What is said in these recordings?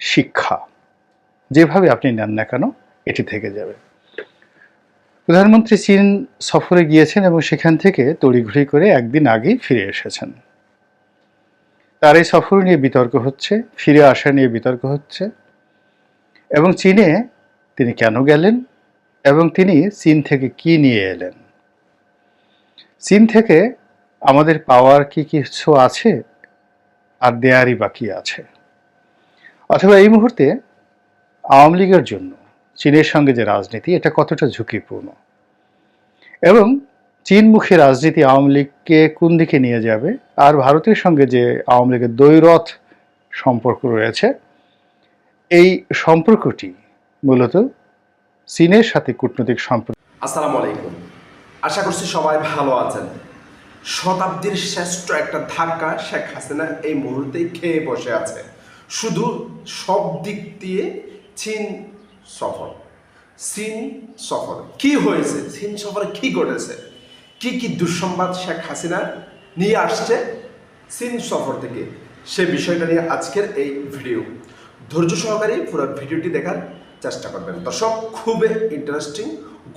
শিক্ষা। যেভাবে আপনি নেন না কেন, এটি থেকে যাবে। প্রধানমন্ত্রী চীন সফরে গিয়েছেন এবং সেখান থেকে তড়িঘড়ি করে একদিন আগেই ফিরে এসেছেন। তার এই সফর নিয়ে বিতর্ক হচ্ছে, ফিরে আসা নিয়ে বিতর্ক হচ্ছে এবং চীনে তিনি কেন গেলেন এবং তিনি চীন থেকে কি নিয়ে এলেন? চীন থেকে আমাদের পাওয়ার কি কিছু আছে? আর দেয়ারই বাকি আছে। অথবা এই মুহূর্তে আওয়ামী লীগের জন্য চীনের সঙ্গে যে রাজনীতি, এটা কতটা ঝুঁকিপূর্ণ? এবং চীনমুখী রাজনীতি আওয়ামী লীগকে কোন দিকে নিয়ে যাবে? আর ভারতের সঙ্গে যে আওয়ামী লীগের দ্বৈরথ সম্পর্ক রয়েছে, এই সম্পর্কটি মূলত চীনের সাথে কূটনৈতিক সম্পর্ক। আসসালামু আলাইকুম। আশা করছি সবাই ভালো আছেন। শতাব্দীর শ্রেষ্ঠ একটা ধাক্কা শেখ হাসিনা এই মুহূর্তেই খেয়ে বসে আছে। শুধু সব দিক দিয়ে চীন সফর চীন সফর কি হয়েছে? চীন সফরে কি ঘটেছে? কি কি দুঃসংবাদ শেখ হাসিনা নিয়ে আসছে চীন সফর থেকে? সে বিষয়টা নিয়ে আজকের এই ভিডিও। ধৈর্য সহকারে পুরো ভিডিওটি দেখার চেষ্টা করবেন। দর্শক, খুবই ইন্টারেস্টিং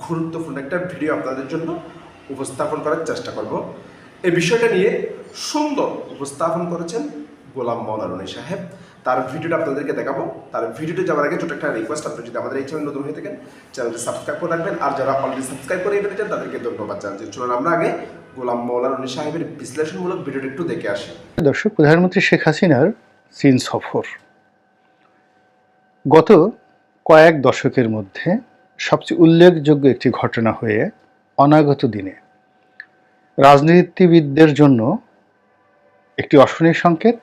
গুরুত্বপূর্ণ একটা ভিডিও আপনাদের জন্য উপস্থাপন করার চেষ্টা করব। এই বিষয়টা নিয়ে সুন্দর উপস্থাপন করেছেন গোলাম মৌলারণী সাহেব। তার ভিডিওটা আপনাদেরকে দেখাবো। তার ভিডিওটি যাওয়ার আগে ছোট একটা রিকোয়েস্ট আপনি যদি আমাদের এই চ্যানেল নতুন হয়ে থাকেন চ্যানেলটি সাবস্ক্রাইব করে রাখবেন। আর যারা অলরেডি সাবস্ক্রাইব করে ফেলেছেন তাদেরকে ধন্যবাদ জানাচ্ছি। চলুন আমরা আগে গোলাম মৌলারণী সাহেবের বিশ্লেষণমূলক ভিডিওটা একটু দেখে আসি। দর্শক, প্রধানমন্ত্রী শেখ হাসিনার চীন সফর। গত কয়েক দশকের মধ্যে সবচেয়ে উল্লেখযোগ্য একটি ঘটনা হয়ে অনাগত দিনে রাজনীতিবিদদের জন্য একটি অশনির সংকেত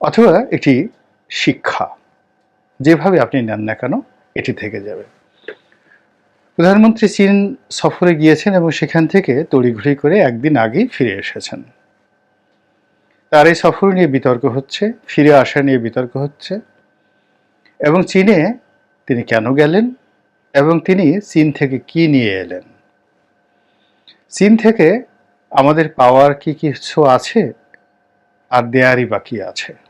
অথবা একটি শিক্ষা, যেভাবে আপনি নেন না কেন এটি থেকে যাবে। প্রধানমন্ত্রী চীন সফরে গিয়েছেন এবং সেখান থেকে তড়িঘড়ি করে একদিন আগেই ফিরে এসেছেন। তার এই সফর নিয়ে বিতর্ক হচ্ছে, ফিরে আসা নিয়ে বিতর্ক হচ্ছে এবং চীনে তিনি কেন গেলেন এবং তিনি চীন থেকে কি নিয়ে এলেন? চীন থেকে আমাদের পাওয়ার কি কিছু আছে আর দেয়ারই বাকি আছে?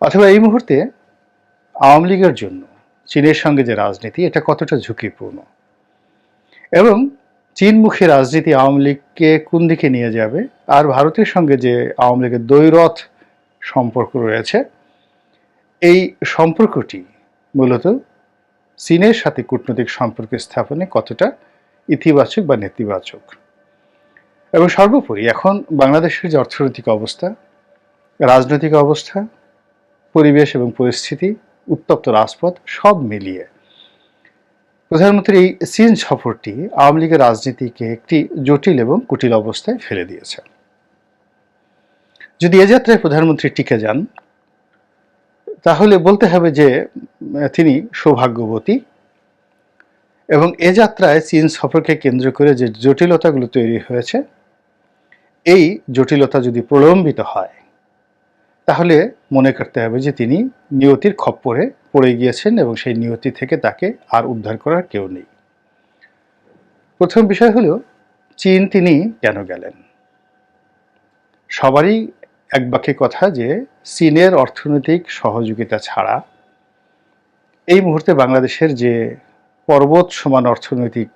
অথবা এই মুহূর্তে আওয়ামী লীগের জন্য চীনের সঙ্গে যে রাজনীতি, এটা কতটা ঝুঁকিপূর্ণ? এবং চীনমুখী রাজনীতি আওয়ামী লীগকে কোন দিকে নিয়ে যাবে? আর ভারতের সঙ্গে যে আওয়ামী লীগের দ্বৈরথ সম্পর্ক রয়েছে, এই সম্পর্কটি মূলত চীনের সাথে কূটনৈতিক সম্পর্ক স্থাপনে কতটা ইতিবাচক বা নেতিবাচক? এবং সর্বোপরি এখন বাংলাদেশের যে অর্থনৈতিক অবস্থা, রাজনৈতিক অবস্থা পরিবেশ এবং পরিস্থিতি, উত্তপ্ত রাজপথ সব মিলিয়ে। প্রধানমন্ত্রীর এই চীন সফরটি আওয়ামী লীগের রাজনীতিকে একটি জটিল এবং কুটিল অবস্থায় ফেলে দিয়েছে। যদি এ যাত্রায় প্রধানমন্ত্রী টিকে যান, তাহলে বলতে হবে যে, তিনি সৌভাগ্যবতী এবং এ যাত্রায় চীন সফরকে কেন্দ্র করে যে জটিলতাগুলো তৈরি হয়েছে, এই জটিলতা যদি প্রলম্বিত হয় তাহলে মনে করতে হবে যে তিনি নিয়তির খপ্পরে পড়ে গিয়েছেন এবং সেই নিয়তি থেকে তাকে আর উদ্ধার করার কেউ নেই। প্রথম বিষয় হলো, চীন তিনি কেন গেলেন? সবারই এক বাক্যে কথা যে চীনের অর্থনৈতিক সহযোগিতা ছাড়া এই মুহূর্তে বাংলাদেশের যে পর্বত সমান অর্থনৈতিক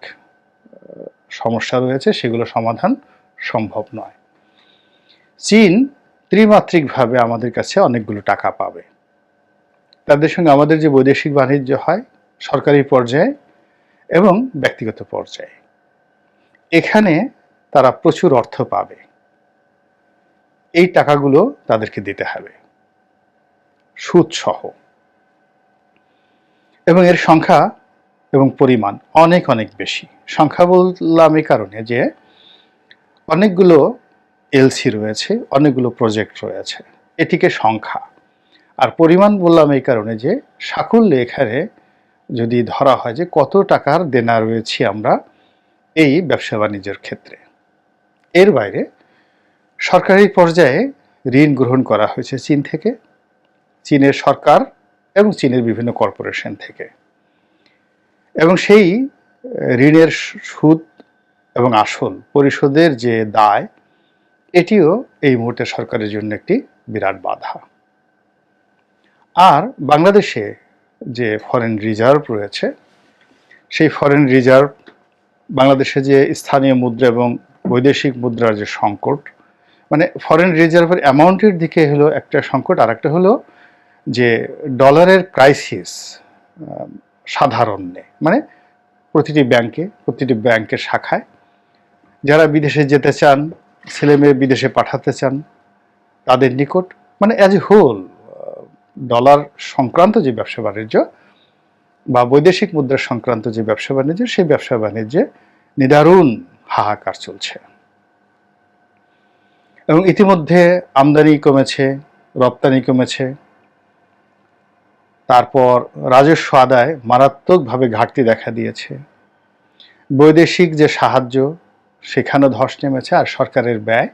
সমস্যা রয়েছে, সেগুলো সমাধান সম্ভব নয়। চীন ত্রিমাত্রিকভাবে আমাদের কাছে অনেকগুলো টাকা পাবে। তাদের সঙ্গে আমাদের যে বৈদেশিক বাণিজ্য হয়, সরকারি পর্যায়ে এবং ব্যক্তিগত পর্যায়ে। এখানে তারা প্রচুর অর্থ পাবে। এই টাকাগুলো তাদেরকে দিতে হবে। সুদ সহ। এবং এর সংখ্যা এবং পরিমাণ অনেক অনেক বেশি। সংখ্যা বললাম এই কারণে যে অনেকগুলো এলসি রয়েছে, অনেকগুলো প্রজেক্ট রয়েছে। এটিকে সংখ্যা। আর পরিমাণ বললাম এই কারণে যে সাকুল্যে এখানে যদি ধরা হয় যে, কত টাকার দেনা রয়েছি আমরা এই ব্যবসা বাণিজ্যের ক্ষেত্রে। এর বাইরে, সরকারি পর্যায়ে ঋণ গ্রহণ করা হয়েছে চীন থেকে, চীনের সরকার এবং চীনের বিভিন্ন কর্পোরেশন থেকে। এবং সেই ঋণের সুদ এবং আসল পরিশোধের যে দায় এটিও এই মুহূর্তে সরকারের জন্য একটি বিরাট বাধা। আর বাংলাদেশে যে ফরেন রিজার্ভ রয়েছে, সেই ফরেন রিজার্ভ বাংলাদেশে যে স্থানীয় মুদ্রা এবং বৈদেশিক মুদ্রার যে সংকট মানে ফরেন রিজার্ভের অ্যামাউন্টের দিকে হলো একটা সংকট আর একটা হলো যে ডলারের ক্রাইসিস সাধারণে মানে প্রতিটি ব্যাংকে প্রতিটি ব্যাংকের শাখায়, যারা বিদেশে যেতে চান ছেলে মেয়ে বিদেশে পাঠাতে চান, তাদের নিকট মানে অ্যাজ এ হোল ডলার সংক্রান্ত যে ব্যবসা বাণিজ্য বা বৈদেশিক মুদ্রা সংক্রান্ত যে ব্যবসা বাণিজ্য, সেই ব্যবসা বাণিজ্যে নিদারুণ হাহাকার চলছে। এবং ইতিমধ্যে আমদানি কমেছে, রপ্তানি কমেছে। তারপর রাজস্ব আদায় মারাত্মকভাবে ঘাটতি দেখা দিয়েছে। বৈদেশিক যে সাহায্য সেখানেও ধস নেমেছে আর সরকারের ব্যয়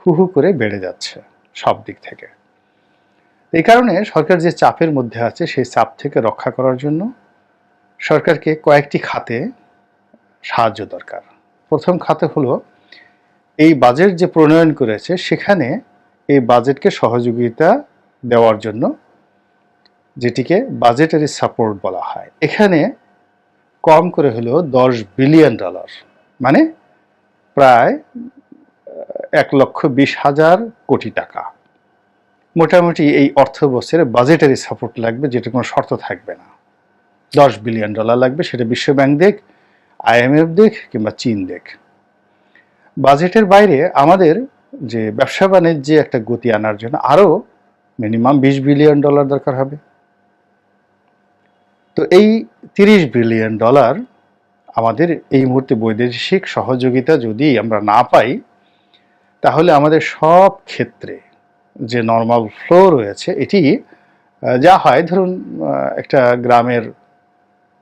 হু হু করে বেড়ে যাচ্ছে সব দিক থেকে। এই কারণে সরকার যে চাপের মধ্যে আছে সেই চাপ থেকে রক্ষা করার জন্য সরকারকে কয়েকটি খাতে সাহায্য দরকার। প্রথম খাতে হলো এই বাজেট যে প্রণয়ন করেছে সেখানে এই বাজেটকে সহযোগিতা দেওয়ার জন্য যেটিকে বাজেটারি সাপোর্ট বলা হয়। এখানে কম করে হলো দশ বিলিয়ন ডলার মানে প্রায় এক লক্ষ বিশ হাজার কোটি টাকা। মোটামুটি এই অর্থ বছরে বাজেটারি সাপোর্ট লাগবে, যেটা কোনো শর্ত থাকবে না। দশ বিলিয়ন ডলার লাগবে, সেটা বিশ্বব্যাংক দেখ আইএমএফ দেখ কিংবা চীন দেখ বাজেটের বাইরে আমাদের যে ব্যবসা বাণিজ্যে একটা গতি আনার জন্য আরও মিনিমাম বিশ বিলিয়ন ডলার দরকার হবে। তো এই তিরিশ বিলিয়ন ডলার আমাদের এই মুহূর্তে বৈদেশিক সহযোগিতা যদি আমরা না পাই, তাহলে আমাদের সব ক্ষেত্রে যে নর্মাল ফ্লো রয়েছে, এটি যা হয়, ধরুন একটা গ্রামের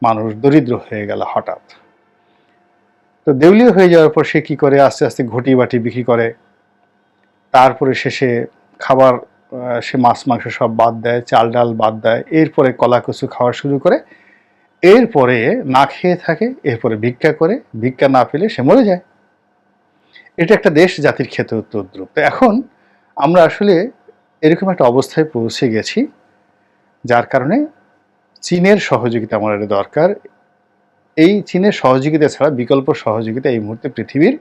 মানুষ দরিদ্র হয়ে গেল হঠাৎ। তো দেউলিয়া হয়ে যাওয়ার পর সে কী করে? আস্তে আস্তে ঘটি বাটি বিক্রি করে। তারপরে শেষে খাবার সে মাছ, মাংস সব বাদ দেয়, চাল ডাল বাদ দেয়। এরপরে কলা কচু খাওয়া শুরু করে। এরপরে না খেয়ে থাকে, এরপরে ভিক্ষা করে, ভিক্ষা না পেলে সে মরে যায়। এটা একটা দেশ জাতির ক্ষেত্রে তদ্রুপ তো এখন আমরা আসলে এরকম একটা অবস্থায় পৌঁছে গেছি, যার কারণে চীনের সহযোগিতা আমাদের দরকার। এই চীনের সহযোগিতা ছাড়া, বিকল্প সহযোগিতা এই মুহূর্তে পৃথিবীর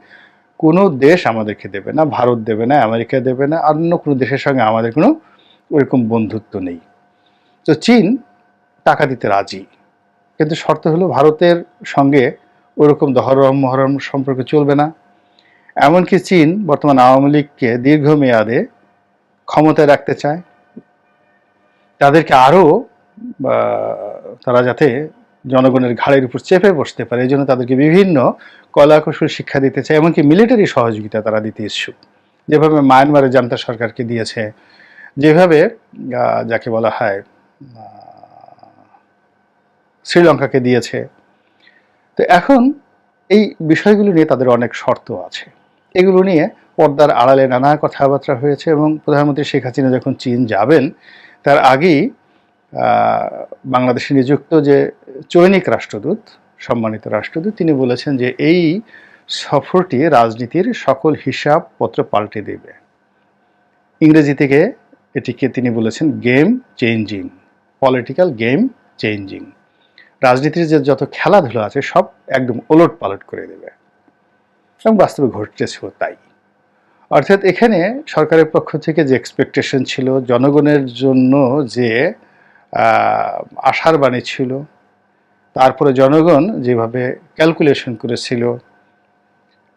কোনো দেশ আমাদেরকে দেবে না, ভারত দেবে না, আমেরিকা দেবে না, অন্য কোনো দেশের সঙ্গে আমাদের কোনো ওরকম বন্ধুত্ব নেই। তো চীন টাকা দিতে রাজি। কিন্তু শর্ত হলো ভারতের সঙ্গে ওরকম দহরম, মহরম সম্পর্ক চলবে না। এমনকি চীন বর্তমান আওয়ামী লীগকে দীর্ঘমেয়াদে ক্ষমতায় রাখতে চায়। তাদেরকে আরও তারা যাতে জনগণের ঘাড়ের উপর চেপে বসতে পারে, এই জন্য তাদেরকে বিভিন্ন কলা কৌশল শিক্ষা দিতে চায়, এমনকি মিলিটারি সহযোগিতা তারা দিতে ইচ্ছুক। যেভাবে মায়ানমারের জান্তা সরকারকে দিয়েছে, যেভাবে যাকে বলা হয় শ্রীলঙ্কাকে দিয়েছে। তো এখন এই বিষয়গুলো নিয়ে তাদের অনেক শর্ত আছে। এগুলো নিয়ে পর্দার আড়ালে নানা কথাবার্তা হয়েছে এবং প্রধানমন্ত্রী শেখ হাসিনা যখন চীন যাবেন, তার আগেই বাংলাদেশে নিযুক্ত যে চৈনিক রাষ্ট্রদূত, সম্মানিত রাষ্ট্রদূত, তিনি বলেছেন যে এই সফরটি রাজনীতির সকল হিসাবপত্র পাল্টে দেবে। ইংরেজি থেকে এটিকে তিনি বলেছেন game changing political game changing রাজনীতির যে যত খেলাধুলা আছে সব একদম ওলট পালট করে দেবে। এবং বাস্তবে ঘটতেছেও তাই। অর্থাৎ এখানে সরকারের পক্ষ থেকে যে এক্সপেকটেশন ছিল, জনগণের জন্য যে আশার বাণী ছিল, তারপরে জনগণ যেভাবে ক্যালকুলেশন করেছিল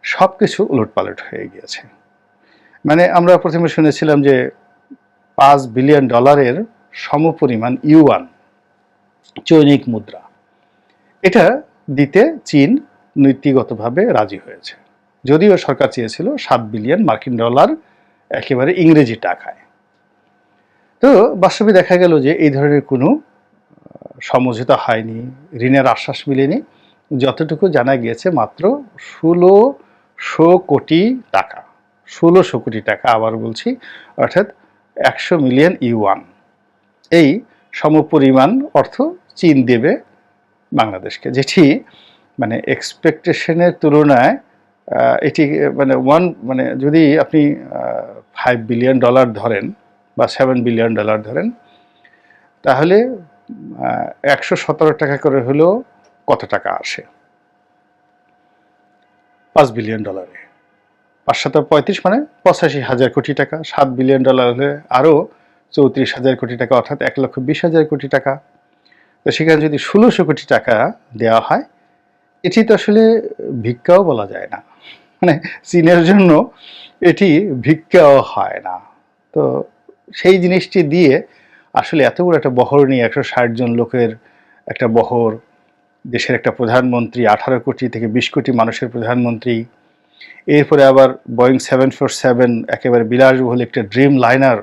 সব কিছু উলটপালট হয়ে গিয়েছে। মানে আমরা প্রথমে শুনেছিলাম যে, পাঁচ বিলিয়ন ডলারের সমপরিমাণ ইউয়ান চৈনিক মুদ্রা। এটা দিতে চীন নীতিগতভাবে রাজি হয়েছে। যদিও সরকার চেয়েছিল সাত বিলিয়ন মার্কিন ডলার একেবারে ইংরেজি টাকায়। তো বাস্তবে দেখা গেল যে এই ধরনের কোনো সমঝোতা হয়নি, ঋণের আশ্বাস মিলেনি। যতটুকু জানা গিয়েছে মাত্র ষোলোশো কোটি টাকা, ষোলোশো কোটি টাকা আবার বলছি, অর্থাৎ একশো মিলিয়ন ইউয়ান। এই সমপরিমাণ অর্থ চীন দেবে বাংলাদেশকে। যেটি মানে এক্সপেকটেশনের তুলনায় এটি মানে ওয়ান মানে যদি আপনি ফাইভ বিলিয়ন ডলার ধরেন বা সেভেন বিলিয়ন ডলার ধরেন, তাহলে একশো সতেরো টাকা করে হলেও কত টাকা আসে? পাঁচ বিলিয়ন ডলারে পাঁচশত পঁয়ত্রিশ মানে পঁচাশি হাজার কোটি টাকা। সাত বিলিয়ন ডলার হলে আরও চৌত্রিশ হাজার কোটি টাকা, অর্থাৎ এক লক্ষ বিশ হাজার কোটি টাকা। তো সেখানে যদি ষোলোশো কোটি টাকা দেওয়া হয়, এটি তো আসলে ভিক্ষাও বলা যায় না। মানে চীনের জন্য এটি ভিক্ষাও হয় না। তো সেই জিনিসটি দিয়ে আসলে এত বড় একটা বহর নিয়ে একশো ষাট জন লোকের একটা বহর, দেশের একটা প্রধানমন্ত্রী, আঠারো কোটি থেকে বিশ কোটি মানুষের প্রধানমন্ত্রী, এরপরে আবার বোয়িং সেভেন ফোর সেভেন একেবারে বিলাসবহুল একটা ড্রিম লাইনার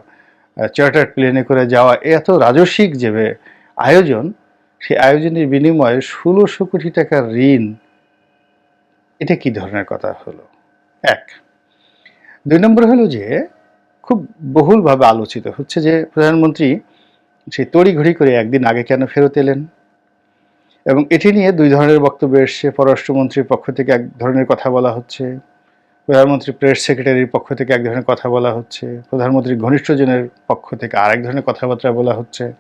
চার্টার প্লেনে করে যাওয়া, এত রাজস্বিক যে আয়োজন সেই আয়োজনের বিনিময়ে ষোলোশো কোটি টাকার ঋণ। এটা কি ধরনের কথা হলো? এক। দুই নম্বর হলো যে, খুব বহুলভাবে আলোচিত হচ্ছে যে, প্রধানমন্ত্রী সেই তড়িঘড়ি করে একদিন আগে কেন ফেরত এলেন? এবং এটি নিয়ে দুই ধরনের বক্তব্য এসছে। পররাষ্ট্রমন্ত্রীর পক্ষ থেকে এক ধরনের কথা বলা হচ্ছে, প্রধানমন্ত্রী প্রেস সেক্রেটারির পক্ষ থেকে এক ধরনের কথা বলা হচ্ছে, প্রধানমন্ত্রীর ঘনিষ্ঠজনের পক্ষ থেকে আরেক ধরনের কথাবার্তা বলা হচ্ছে।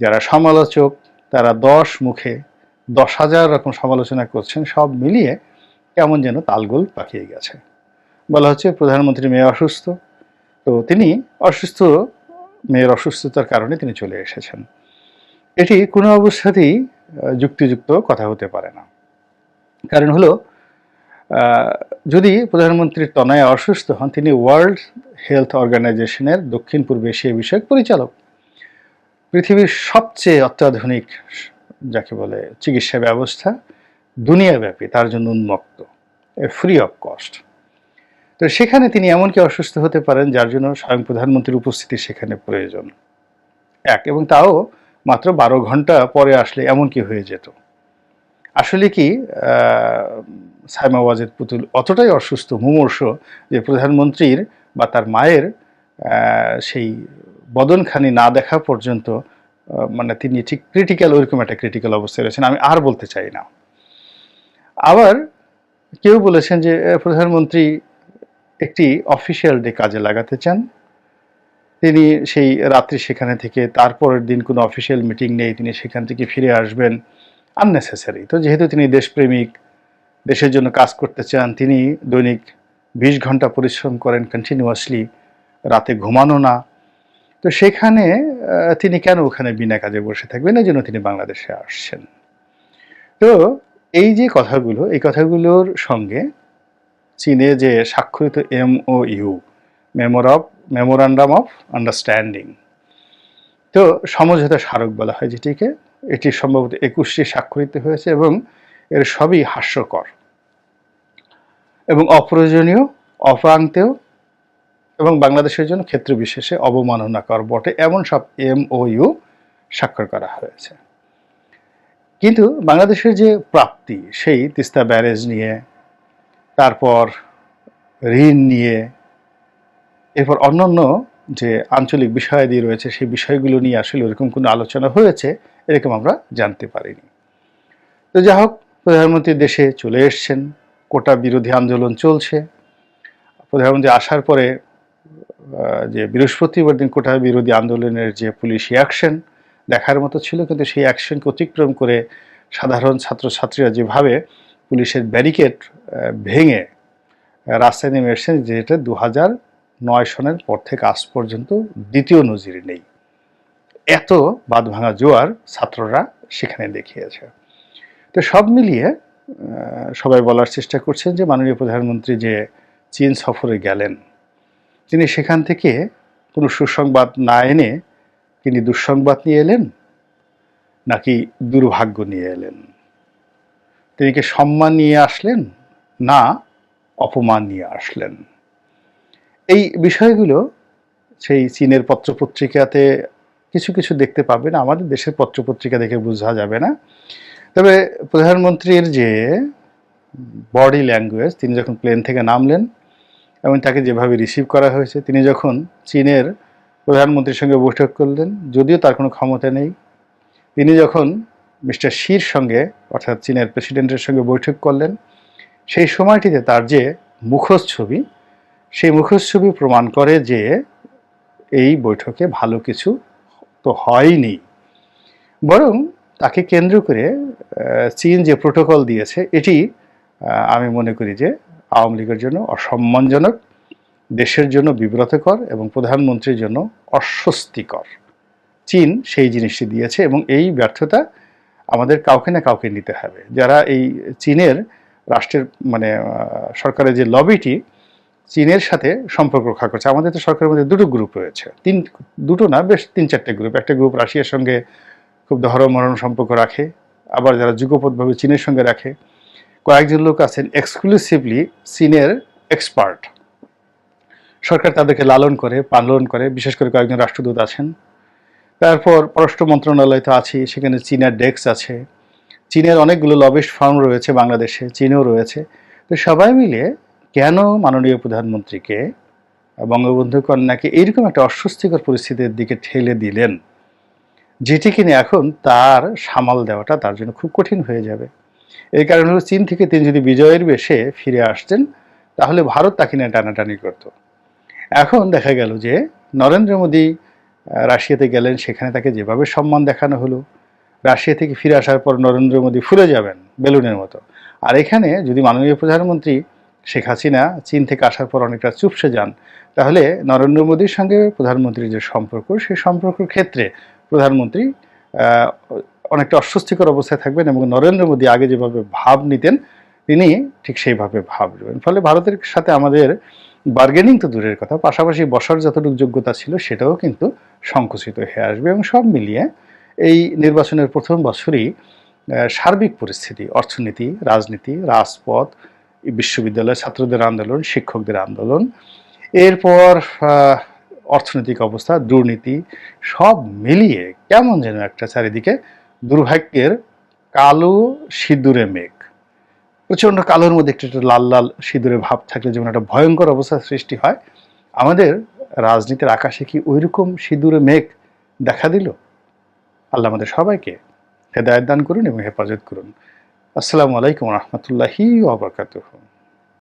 যারা সমালোচক তারা দশ মুখে দশ হাজার রকম সমালোচনা করছেন, সব মিলিয়ে কেমন যেন তালগোল পাকিয়ে গেছে। বলা হচ্ছে প্রধানমন্ত্রী মেয়ে অসুস্থ। তো তিনি অসুস্থ, মেয়ের অসুস্থতার কারণে তিনি চলে এসেছেন। এটি কোনো অবস্থাতেই যুক্তিযুক্ত কথা হতে পারে না। কারণ হলো যদি প্রধানমন্ত্রীর তনয় অসুস্থ হন, তিনি ওয়ার্ল্ড হেলথ অর্গানাইজেশনের দক্ষিণ পূর্ব এশিয়া বিষয়ক পরিচালক। পৃথিবীর সবচেয়ে অত্যাধুনিক, যাকে বলে চিকিৎসা ব্যবস্থা, দুনিয়াব্যাপী, তার জন্য উন্মুক্ত। ফ্রি অফ কস্ট তো সেখানে তিনি এমনকি অসুস্থ হতে পারেন, যার জন্য স্বয়ং প্রধানমন্ত্রীর উপস্থিতি সেখানে প্রয়োজন। এক, এবং তাও মাত্র বারো ঘণ্টা পরে আসলে এমন কি হয়ে যেত। আসলে কি সাইমা ওয়াজেদ পুতুল অতটাই অসুস্থ, মুমর্ষ, যে প্রধানমন্ত্রীর বা তার মায়ের সেই বদনখানি না দেখা পর্যন্ত মানে তিনি ঠিক ক্রিটিক্যাল ওইরকম একটা ক্রিটিক্যাল অবস্থায় রয়েছেন, আমি আর বলতে চাই না। আবার কেউ বলেছেন যে প্রধানমন্ত্রী একটি অফিসিয়াল ডে কাজে লাগাতে চান। তিনি সেই রাত্রি সেখানে থেকে, তারপরের দিন কোনো অফিসিয়াল মিটিং নেই, তিনি সেখান থেকে ফিরে আসবেন আননেসেসারি তো যেহেতু তিনি দেশপ্রেমিক, দেশের জন্য কাজ করতে চান, তিনি দৈনিক বিশ ঘণ্টা পরিশ্রম করেন কন্টিনিউয়াসলি রাতে ঘুমানো না তো সেখানে তিনি কেন ওখানে বিনা কাজে বসে থাকবেন? এই জন্য তিনি বাংলাদেশে আসছেন। তো এই যে কথাগুলো, এই কথাগুলোর সঙ্গে চীনে যে স্বাক্ষরিত M O U মেমোর of, memorandum of understanding, তো সমঝোতা স্মারক বলা হয় যেটিকে, এটি সম্ভবত একুশটি স্বাক্ষরিত হয়েছে এবং এর সবই হাস্যকর এবং অপ্রয়োজনীয় অপ্রান্তেও এবং বাংলাদেশের জন্য ক্ষেত্র বিশেষে অবমাননাকর বটে, এমন সব এম ও ইউ স্বাক্ষর করা হয়েছে। কিন্তু বাংলাদেশের যে প্রাপ্তি, সেই তিস্তা ব্যারেজ নিয়ে, তারপর ঋণ নিয়ে, এরপর অন্যান্য যে আঞ্চলিক বিষয়াদি রয়েছে, সেই বিষয়গুলো নিয়ে আসলে ওরকম কোনো আলোচনা হয়েছে, এরকম আমরা জানতে পারিনি। তো যা হোক, প্রধানমন্ত্রী দেশে চলে এসছেন, কোটা বিরোধী আন্দোলন চলছে। প্রধানমন্ত্রী আসার পরে যে বৃহস্পতিবার দিন কোটা বিরোধী আন্দোলনের যে পুলিশ অ্যাকশন দেখার মতো ছিল, কিন্তু সেই অ্যাকশনকে অতিক্রম করে সাধারণ ছাত্রছাত্রীরা যেভাবে পুলিশের ব্যারিকেড ভেঙে রাস্তায় নেমে এসেছেন, যেটা দু হাজার নয় সনের পর থেকে আজ পর্যন্ত দ্বিতীয় নজির নেই। এত বাদ ভাঙা জোয়ার ছাত্ররা সেখানে দেখিয়েছে। তো সব মিলিয়ে সবাই বলার চেষ্টা করছেন যে মাননীয় প্রধানমন্ত্রী যে চীন সফরে গেলেন তিনি সেখান থেকে কোনো সুসংবাদ না এনে তিনি দুঃসংবাদ নিয়ে এলেন, নাকি দুর্ভাগ্য নিয়ে এলেন? তিনি কি সম্মান নিয়ে আসলেন, না অপমান নিয়ে আসলেন? এই বিষয়গুলো সেই চীনের পত্রপত্রিকাতে কিছু কিছু দেখতে পাবেন। আমাদের দেশের পত্রপত্রিকা দেখে বোঝা যাবে না। তবে প্রধানমন্ত্রীর যে বডি ল্যাঙ্গুয়েজ, তিনি যখন প্লেন থেকে নামলেন এবং তাকে যেভাবে রিসিভ করা হয়েছে, তিনি যখন চীনের প্রধানমন্ত্রীর সঙ্গে বৈঠক করলেন, যদিও তার কোনো ক্ষমতা নেই, তিনি যখন মিস্টার শির সঙ্গে, অর্থাৎ চীনের প্রেসিডেন্টের সঙ্গে বৈঠক করলেন, সেই সময়টিতে তার যে মুখোশ ছবি, সেই মুখোশ ছবি প্রমাণ করে যে এই বৈঠকে ভালো কিছু তো হয়নি। বরং তাকে কেন্দ্র করে চীন যে প্রোটোকল দিয়েছে, এটি আমি মনে করি যে আওয়ামী লীগের জন্য অসম্মানজনক, দেশের জন্য বিব্রতকর এবং প্রধানমন্ত্রীর জন্য অস্বস্তিকর। চীন সেই জিনিসটি দিয়েছে এবং এই ব্যর্থতা আমাদের কাউকে না কাউকে নিতে হবে। যারা এই চীনের রাষ্ট্রের মানে সরকারের যে লবিটি, চীনের সাথে সম্পর্ক রক্ষা করছে। আমাদের তো সরকারের মধ্যে দুটো গ্রুপ রয়েছে। তিন, দুটো না, বেশ তিন চারটে গ্রুপ একটা গ্রুপ রাশিয়ার সঙ্গে খুব ধর্মমরণ সম্পর্ক রাখে, আবার যারা যুগপথভাবে চীনের সঙ্গে রাখে। কয়েকজন লোক আছেন এক্সক্লুসিভলি চীনের এক্সপার্ট সরকার তাদেরকে লালন করে, পালন করে, বিশেষ করে কয়েকজন রাষ্ট্রদূত আছেন। তারপর পররাষ্ট্র মন্ত্রণালয় তো আছেই, সেখানে চীনের ডেস্ক আছে। চীনের অনেকগুলো লবিস্ট ফার্ম রয়েছে বাংলাদেশে, চীনেও রয়েছে। তো সবাই মিলে কেন মাননীয় প্রধানমন্ত্রীকে বঙ্গবন্ধু কন্যাকে এইরকম একটা অস্বস্তিকর পরিস্থিতির দিকে ঠেলে দিলেন, যেটি কিনে এখন তার সামাল দেওয়াটা তার জন্য খুব কঠিন হয়ে যাবে। এর কারণ হলো চীন থেকে তিনি যদি বিজয়ের বেশে ফিরে আসতেন, তাহলে ভারত তাকে নিয়ে টানাটানি করত। এখন দেখা গেল যে নরেন্দ্র মোদী রাশিয়াতে গেলেন, সেখানে তাকে যেভাবে সম্মান দেখানো হলো, রাশিয়া থেকে ফিরে আসার পর নরেন্দ্র মোদী ফুলে যাবেন বেলুনের মতো। আর এখানে যদি মাননীয় প্রধানমন্ত্রী শেখ হাসিনা চীন থেকে আসার পর অনেকটা চুপসে যান, তাহলে নরেন্দ্র মোদীর সঙ্গে প্রধানমন্ত্রীর যে সম্পর্ক সেই সম্পর্কের ক্ষেত্রে প্রধানমন্ত্রী অনেকটা অস্বস্তিকর অবস্থায় থাকবেন এবং নরেন্দ্র মোদী আগে যেভাবে ভাব নিতেন, তিনি ঠিক সেইভাবে ভাব নেবেন। ফলে ভারতের সাথে আমাদের বার্গেনিং তো দূরের কথা, পাশাপাশি বসার যতটুকু যোগ্যতা ছিল সেটাও কিন্তু সংকুচিত হয়ে আসবে এবং সব মিলিয়ে এই নির্বাচনের প্রথম বছরই সার্বিক পরিস্থিতি, অর্থনীতি, রাজনীতি, রাজপথ বিশ্ববিদ্যালয়ের ছাত্রদের আন্দোলন, শিক্ষকদের আন্দোলন, এরপর অর্থনৈতিক অবস্থা, দুর্নীতি, সব মিলিয়ে কেমন যেন একটা চারিদিকে দুর্ভাগ্যের কালো সিঁদুরে মেঘ। প্রচণ্ড কালোর মধ্যে একটু একটু লাল লাল সিঁদুরে ভাব থাকলে যেমন একটা ভয়ঙ্কর অবস্থার সৃষ্টি হয়, আমাদের রাজনীতির আকাশে কি ওইরকম সিঁদুরে মেঘ দেখা দিল? আল্লাহ আমাদের সবাইকে হেদায়ত দান করুন এবং হেফাজত করুন। আসসালামু আলাইকুম রহমতুল্লাহি ওবরকাতুহ